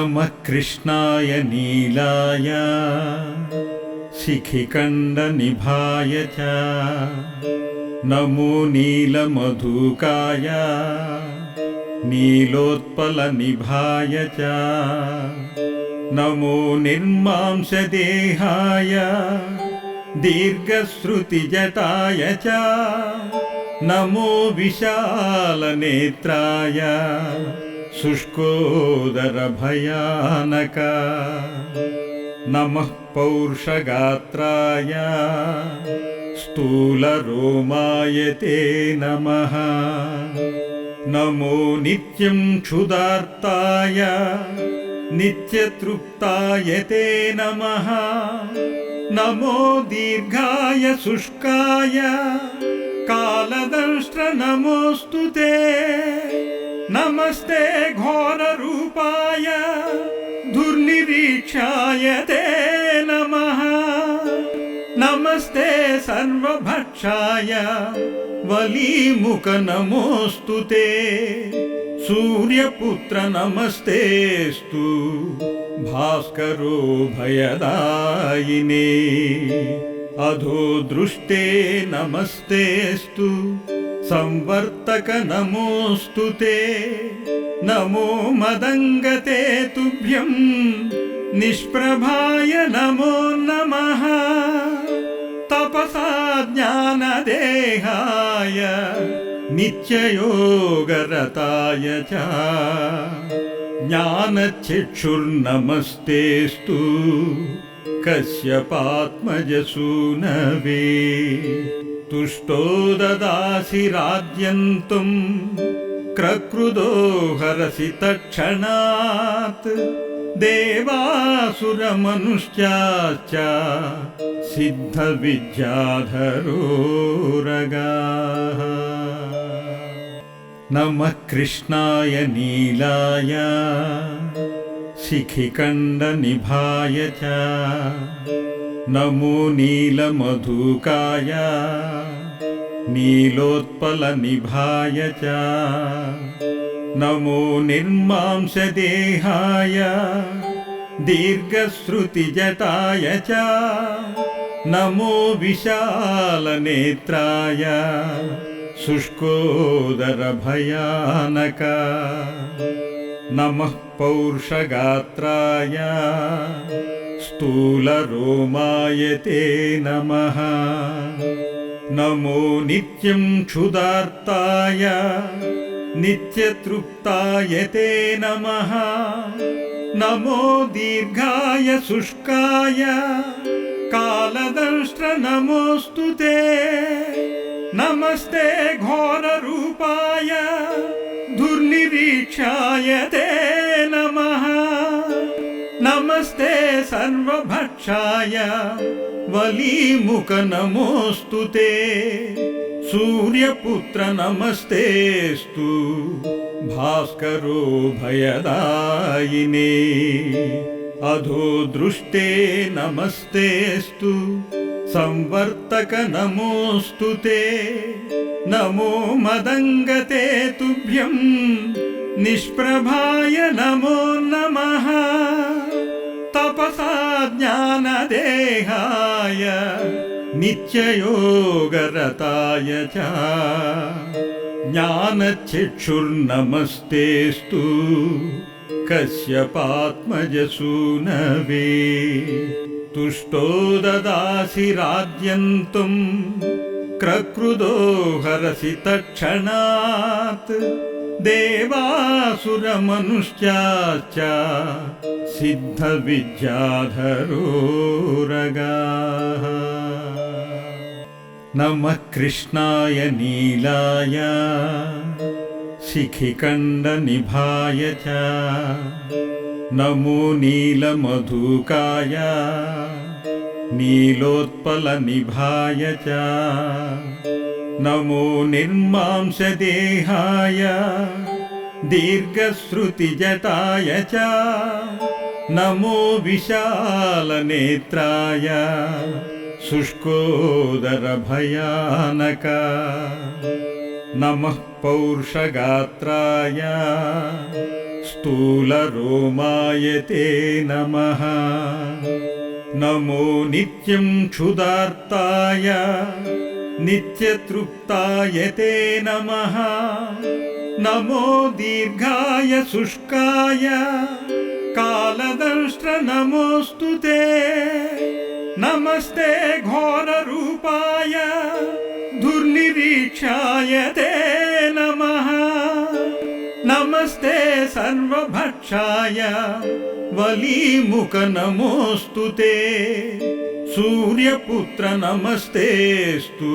नमः कृष्णाय नीलाय शिखिकण्डनिभाय च नमो नीलमधुकाय नीलोत्पलनिभाय च नमो निर्मांसदेहाय दीर्घश्रुतिजटाय च नमो विशालनेत्राय शुष्कोदरभयानक। नमः पौरुषगात्राय। स्थूलरोमाय ते नमः। नमो नित्यं क्षुदार्ताय नित्यतृप्ताय ते नमः। नमो दीर्घाय शुष्काय। कालदंष्ट्र नमोऽस्तु ते नमस्ते घोररूपाय दुर्निरीक्षाय ते नमः। नमस्ते सर्वभक्षाय वलीमुख नमोऽस्तु ते। सूर्यपुत्र नमस्तेस्तु भास्करो भयदायिने। अधो दृष्टे नमस्तेस्तु संवर्तक नमोऽस्तु ते। नमो मदङ्गते तुभ्यम् निष्प्रभाय नमो नमः। तपसा ज्ञानदेहाय नित्ययोगरताय च। ज्ञानचक्षुर्नमस्तेस्तु कश्यपात्मजसूनवे तुष्टो ददासि राज्यन्तुम् क्रकृदो हरसि तत्क्षणात् देवासुरमनुष्याश्च सिद्धविद्याधरोरगाः। नमः कृष्णाय नीलाय शिखिकण्डनिभाय च नमो नीलमधुकाय नीलोत्पलनिभाय च। नमो निर्मांसदेहाय दीर्घश्रुतिजटाय च। नमो विशालनेत्राय शुष्कोदरभयानक। नमः पौरुषगात्राय स्थूलरोमाय ते नमः। नमो नित्यं क्षुदार्ताय नित्यतृप्ताय ते नमः। नमो दीर्घाय शुष्काय कालदंष्ट्र नमोऽस्तु ते। नमस्ते घोररूपाय दुर्निरीक्षाय ते सर्वभक्षाय वलीमुख नमोऽस्तु ते सूर्यपुत्र नमस्तेस्तु भास्करो भयदायिने अधो दृष्टे नमस्तेस्तु संवर्तक नमोऽस्तु ते नमो मदङ्गते तुभ्यम् निष्प्रभाय नमो नमः तपसा ज्ञानदेहाय नित्ययोगरताय च ज्ञानचक्षुर्नमस्तेस्तु कश्यपात्मजसूनवे तुष्टो ददासि राज्यन्तुम् क्रकृदो हरसि तत्क्षणात् देवासुरमनुष्याश्च सिद्धविद्याधरोरगाः। नमः कृष्णाय नीलाय शिखिकण्डनिभाय च। नमो नीलमधुकाय नीलोत्पलनिभाय च नमो निर्मांसदेहाय दीर्घश्रुतिजटाय च नमो विशालनेत्राय शुष्कोदरभयानक नमः पौरुषगात्राय स्थूलरोमाय ते नमः नमो नित्यं क्षुदार्ताय नित्यतृप्ताय ते नमः। नमो दीर्घाय शुष्काय। कालदंष्ट्र नमोऽस्तु ते। नमस्ते घोररूपाय। दुर्निरीक्षाय ते नमः। नमस्ते सर्वभक्षाय। वलीमुख नमोऽस्तु ते सूर्यपुत्र नमस्तेऽस्तु।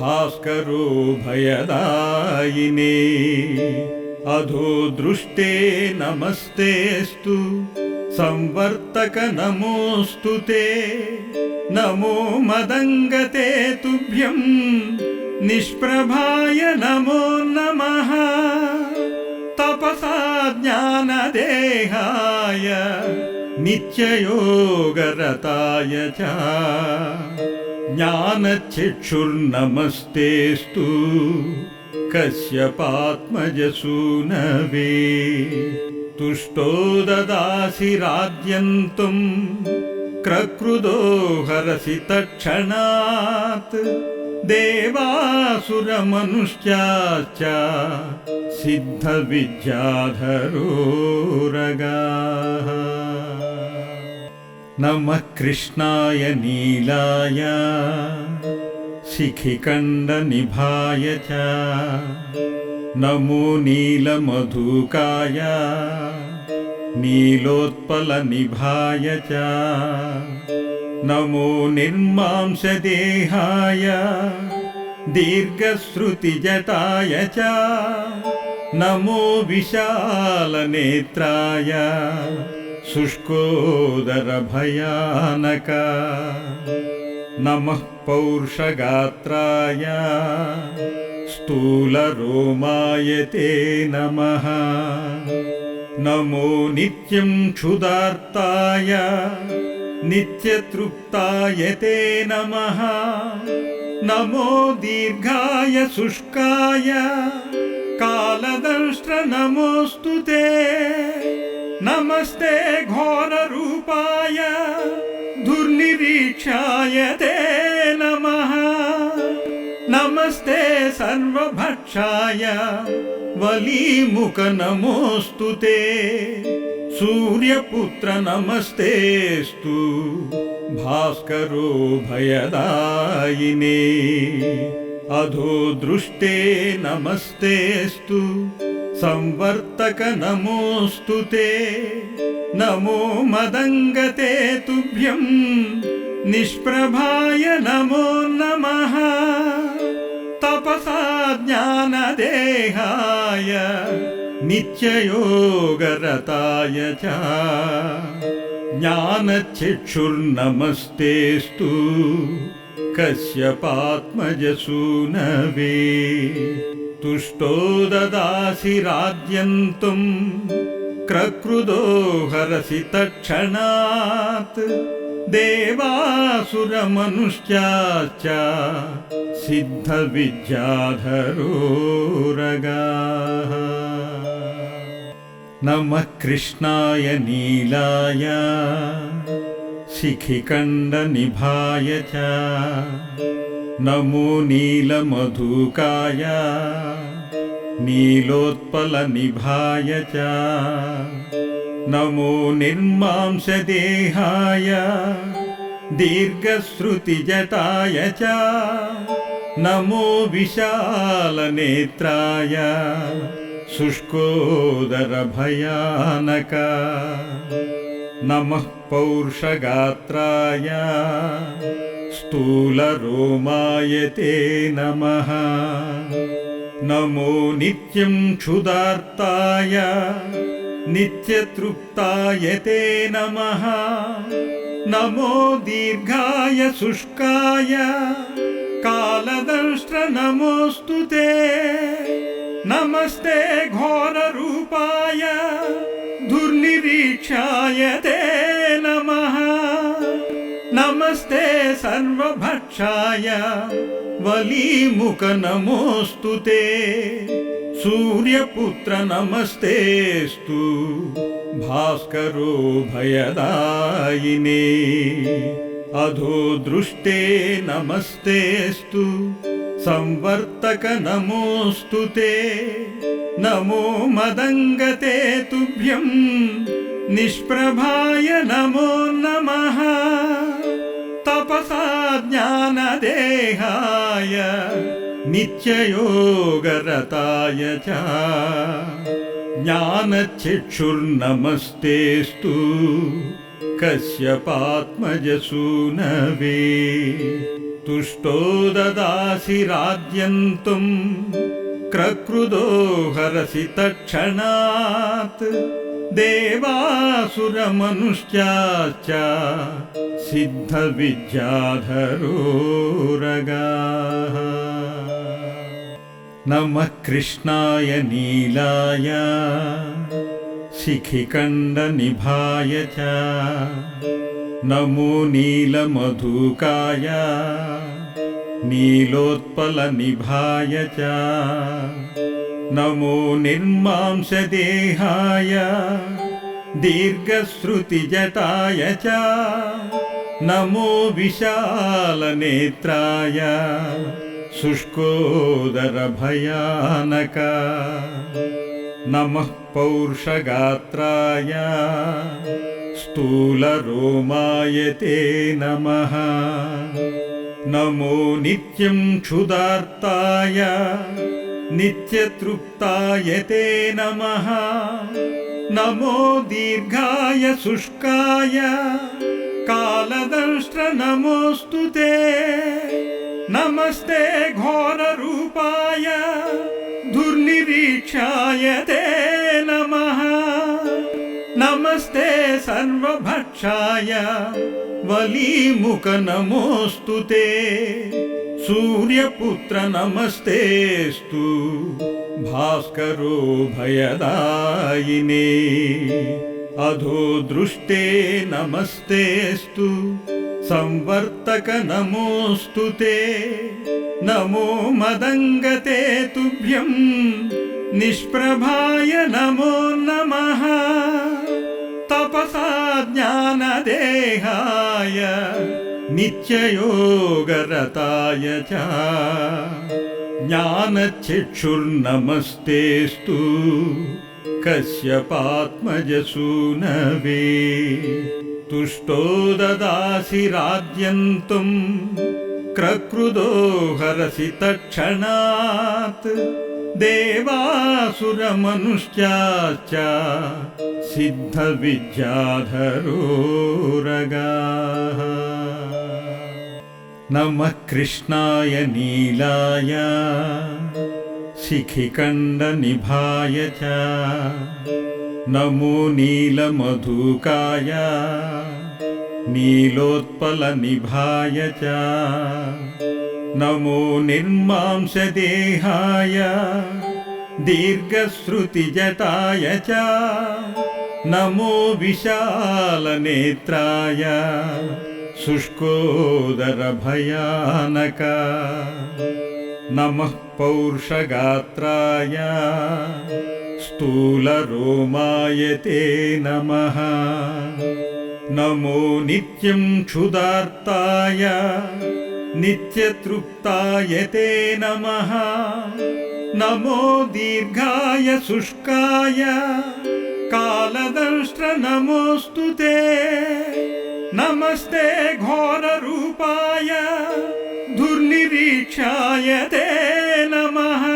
भास्करो भयदायिने। अधो दृष्टे नमस्तेऽस्तु। संवर्तक नमोऽस्तु ते। नमो मदङ्गते तुभ्यम्। निष्प्रभाय नमो नमः। तपसा ज्ञानदेहाय नित्ययोगरताय च। ज्ञानचिक्षुर्नमस्तेऽस्तु। कश्यपात्मजसूनवे। तुष्टो ददासि राज्यन्तुम् क्रक्रुदो हरसि तत्क्षणात्। देवासुरमनुष्याश्च। सिद्धविद्याधरोरगाः नमः कृष्णाय नीलाय शिखिकण्डनिभाय च। नमो नीलमधुकाय नीलोत्पलनिभाय च। नमो निर्मांसदेहाय दीर्घश्रुतिजटाय च। नमो विशालनेत्राय शुष्कोदरभयानक। नमः पौरुषगात्राय। स्थूलरोमाय ते नमः। नमो नित्यं क्षुदार्ताय नित्यतृप्ताय ते नमः। नमो दीर्घाय शुष्काय कालदंष्ट्र नमोऽस्तु ते। नमस्ते घोररूपाय दुर्निरीक्षाय ते नमः। नमस्ते सर्वभक्षाय वलीमुख नमोऽस्तु ते। सूर्यपुत्र नमस्तेऽस्तु भास्करो भयदायिने अधो दृष्टे नमस्तेऽस्तु संवर्तक नमोऽस्तु ते। नमो मदङ्गते तुभ्यम् निष्प्रभाय नमो नमः। तपसा ज्ञानदेहाय नित्ययोगरताय च। ज्ञानचिक्षुर्नमस्तेऽस्तु कश्यपात्मजसूनवे। तुष्टो ददासि राज्यन्तुम् क्रक्रुदो हरसि तत्क्षणात्। देवासुरमनुष्याश्च सिद्धविद्याधरोरगाः। नमः कृष्णाय नीलाय शिखिकण्डनिभाय च। नमो नीलमधुकाय। नीलोत्पलनिभाय च। नमो निर्मांसदेहाय। दीर्घश्रुतिजटाय च। नमो विशालनेत्राय। शुष्कोदरभयानक नमः पौरुषगात्राय स्थूलरोमाय ते नमः। नमो नित्यं क्षुदार्ताय नित्यतृप्ताय ते नमः। नमो दीर्घाय शुष्काय कालदंष्ट्र नमोऽस्तु ते। नमस्ते घोररूपाय दुर्निरीक्षाय ते नमः। नमस्ते सर्वभक्षाय। वलीमुख नमोऽस्तु ते। सूर्यपुत्र नमस्तेऽस्तु। भास्करो भयदायिने। अधो दृष्टे नमस्तेऽस्तु। संवर्तक नमोऽस्तु ते नमो मदङ्गते तुभ्यम् निष्प्रभाय नमो नमः। तपसा ज्ञानदेहाय नित्ययोगरताय च। ज्ञानचक्षुर्नमस्तेऽस्तु कश्यपात्मजसूनवे। तुष्टो ददासि राज्यन्तुम् क्रक्रुदो हरसि तत्क्षणात् देवासुरमनुष्याश्च सिद्धविद्याधरोरगाः। नमः कृष्णाय नीलाय शिखिकण्डनिभाय च नमो नीलमधुकाय नीलोत्पलनिभाय च। नमो निर्मांसदेहाय। दीर्घश्रुतिजटाय च। नमो विशालनेत्राय। शुष्कोदरभयानक। नमः पौरुषगात्राय। स्थूलरोमाय ते नमः नमो नित्यं क्षुदार्ताय नित्यतृप्ताय ते नमः। नमो दीर्घाय शुष्काय कालदंष्ट्र नमोऽस्तु ते। नमस्ते घोररूपाय दुर्निरीक्षाय ते नमः। नमस्ते सर्वभक्षाय वलीमुख नमोऽस्तु ते सूर्यपुत्र नमस्तेऽस्तु भास्करो भयदायिने अधो दृष्टे नमस्तेऽस्तु संवर्तक नमोऽस्तु ते नमो मदङ्गते तुभ्यम् निष्प्रभाय नमो नमः तपसा ज्ञानदेहाय नित्ययोगरताय च ज्ञानचक्षुर्नमस्तेऽस्तु कश्यपात्मजसूनवे तुष्टो ददासि राज्यन्तुम् क्रक्रुदो हरसि तत्क्षणात् देवासुरमनुष्याश्च सिद्धविद्याधरोरगाः। नमः कृष्णाय नीलाय शिखिकण्डनिभाय च। नमो नीलमधुकाय नीलोत्पलनिभाय च नमो निर्मांसदेहाय दीर्घश्रुतिजटाय च। नमो विशालनेत्राय शुष्कोदरभयानक। नमः पौरुषगात्राय स्थूलरोमाय ते नमः। नमो नित्यं क्षुदार्ताय नित्यतृप्ताय ते नमः। नमो दीर्घाय शुष्काय। कालदंष्ट्र नमोऽस्तु ते। नमस्ते घोररूपाय। दुर्निरीक्षाय ते नमः।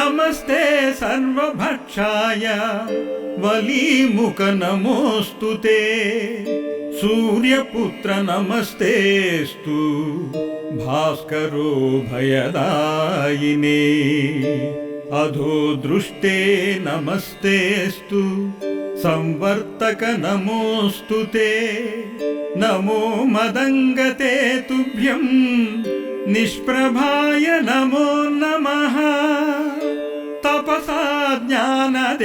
नमस्ते सर्वभक्षाय। वलीमुख नमोऽस्तु ते सूर्यपुत्र नमस्तेऽस्तु। भास्करो भयदायिने। अधो दृष्टे नमस्तेऽस्तु। संवर्तक नमोऽस्तु ते। नमो मदङ्गते तुभ्यम् निष्प्रभाय नमो नमः। तपसा ज्ञानदेहाय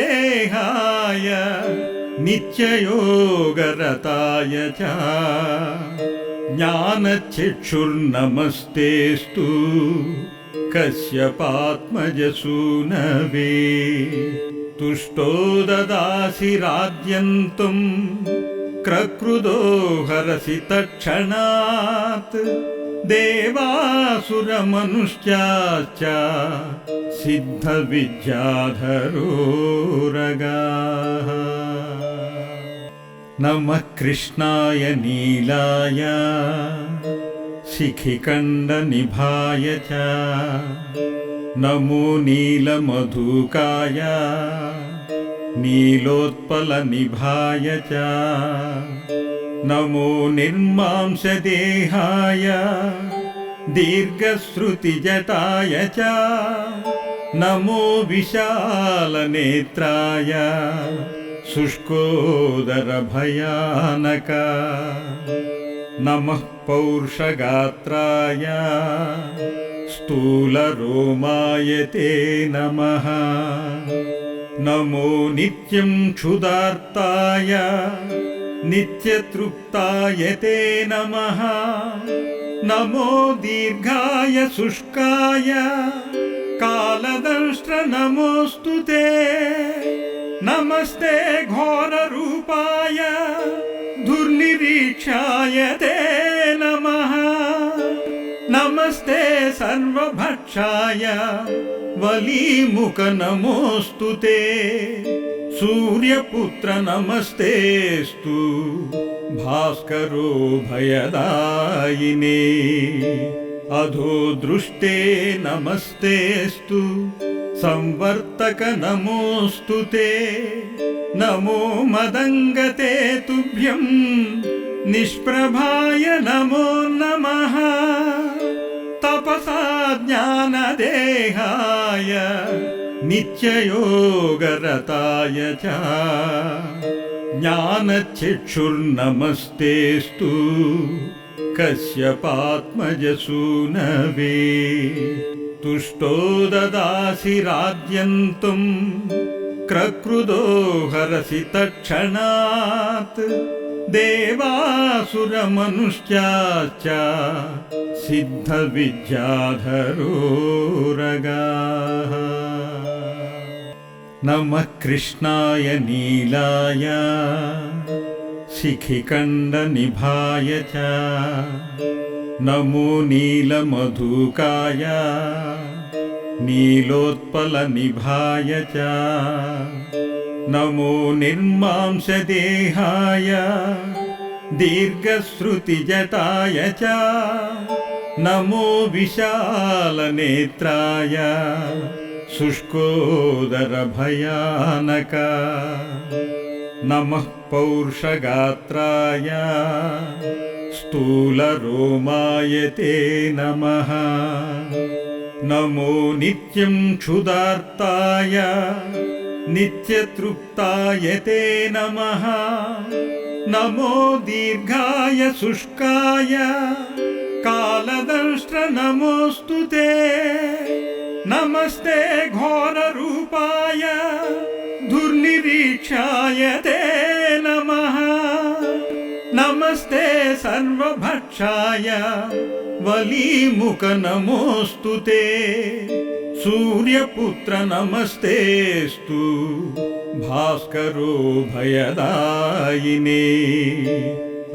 नित्ययोगरताय च। ज्ञानचक्षुर्नमस्तेऽस्तु। कश्यपात्मजसूनवे। तुष्टो ददासि राज्यं त्वं क्रक्रुदो हरसि तत्क्षणात् देवासुरमनुष्याश्च सिद्धविद्याधरोरगाः। नमः कृष्णाय नीलाय शिखिकण्डनिभाय च। नमो नीलमधुकाय नीलोत्पलनिभाय च नमो निर्मांसदेहाय दीर्घश्रुतिजटाय च नमो विशालनेत्राय शुष्कोदरभयानक नमः पौरुषगात्राय स्थूलरोमाय ते नमः नमो नित्यं क्षुदार्ताय नित्यतृप्ताय ते नमः। नमो दीर्घाय शुष्काय। कालदंष्ट्र नमोऽस्तु ते। नमस्ते घोररूपाय। दुर्निरीक्षाय ते नमः। नमस्ते सर्वभक्षाय। वलीमुख नमोऽस्तु ते सूर्यपुत्र नमस्तेऽस्तु। भास्करो भयदायिने। अधो दृष्टे नमस्तेऽस्तु। संवर्तक नमोऽस्तु ते। नमो मदङ्गते तुभ्यम् निष्प्रभाय नमो नमः। तपसा ज्ञानदेहाय नित्ययोगरताय च। ज्ञानचिक्षुर्नमस्तेऽस्तु। कश्यपात्मजसूनवे। तुष्टो ददासि त्वं क्रक्रुदो हरसि तत्क्षणात्। देवासुरमनुष्याश्च। सिद्धविद्याधरोरगाः नमः कृष्णाय नीलाय शिखिकण्डनिभाय च नमो नीलमधुकाय नीलोत्पलनिभाय च नमो निर्मांसदेहाय दीर्घश्रुतिजटाय च नमो विशालनेत्राय शुष्कोदरभयानक नमः पौरुषगात्राय। स्थूलरोमाय ते नमः। नमो नित्यं क्षुदार्ताय नित्यतृप्ताय ते नमः। नमो दीर्घाय शुष्काय। कालदंष्ट्र नमोऽस्तु ते नमस्ते घोररूपाय दुर्निरीक्षाय ते नमः। नमस्ते सर्वभक्षाय वलीमुख नमोऽस्तु ते। सूर्यपुत्र नमस्तेऽस्तु भास्करो भयदायिने।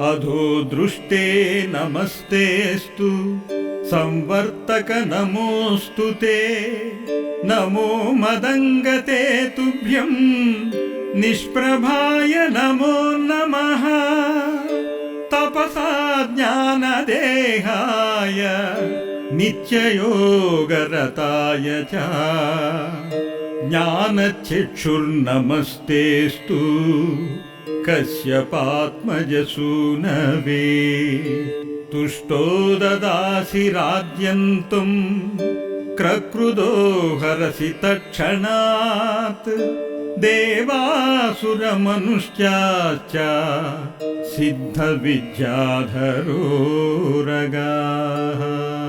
अधो दृष्टे नमस्तेऽस्तु संवर्तक नमोऽस्तु ते। नमो मदङ्गते तुभ्यम् निष्प्रभाय नमो नमः। तपसा ज्ञानदेहाय नित्ययोगरताय च। ज्ञानचिक्षुर्नमस्तेऽस्तु कश्यपात्मजसूनवे तुष्टो ददासि त्वं क्रक्रुदो हरसि तत्क्षणात्। देवासुरमनुष्याश्च सिद्धविद्याधरोरगाः